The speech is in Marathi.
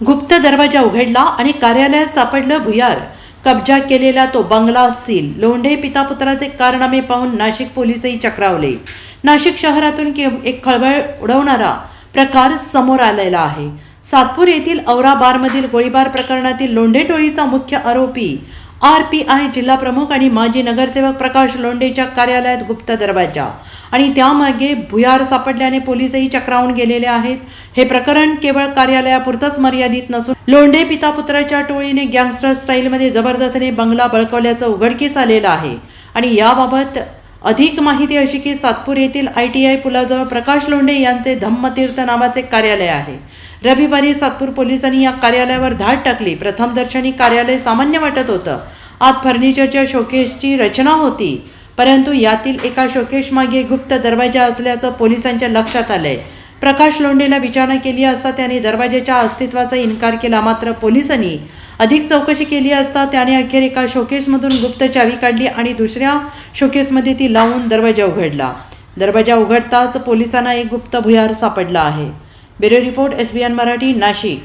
गुप्त दरवाजा उघडला आणि कार्यालयात सापडलं भुयार. कब्जा केलेला तो बंगला असतील लोंढे पितापुत्राचे कारनामे पाहून नाशिक पोलीसही चक्रावले. नाशिक शहरातून के एक खळबळ उडवणारा प्रकार समोर आलेला आहे. सातपूर येथील औरा बारमधील गोळीबार प्रकरणातील लोंढे टोळीचा मुख्य आरोपी आर पी आय जिल्हा प्रमुख आणि माजी नगरसेवक प्रकाश लोंढेच्या कार्यालयात गुप्त दरवाजा. आणि त्यामागे भुयार सापडल्याने पोलीसही चक्रावून गेलेले आहेत. हे प्रकरण केवळ कार्यालयापुरतंच मर्यादित नसून लोंढे पिता पुत्राच्या टोळीने गँगस्टर स्टाईलमध्ये जबरदस्तीने बंगला बळकवल्याचं उघडकीस आलेलं आहे. आणि याबाबत अधिक माहिती अशी की सातपूर येथील आय टी आय पुलाजवळ प्रकाश लोंढे यांचे धम्मतीर्थ नावाचे कार्यालय आहे. रविवारी सातपूर पोलिसांनी या कार्यालयावर धाड टाकली. प्रथमदर्शनी कार्यालय सामान्य वाटत होतं. आत फर्निचरच्या शोकेसची रचना होती. परंतु यातील एका शोकेश मागे गुप्त दरवाजा असल्याचं पोलिसांच्या लक्षात आलंय. प्रकाश लोंढेला विचारणा केली असता त्याने दरवाजेच्या अस्तित्वाचा इन्कार केला. मात्र पोलिसांनी अधिक चौकशी केली असता त्याने अखेर एका शोकेसमधून गुप्त चावी काढली आणि दुसऱ्या शोकेसमध्ये ती लावून दरवाजा उघडला. दरवाजा उघडताच पोलिसांना एक गुप्त भुयार सापडला आहे. Bureau report S B N Marathi Nashik.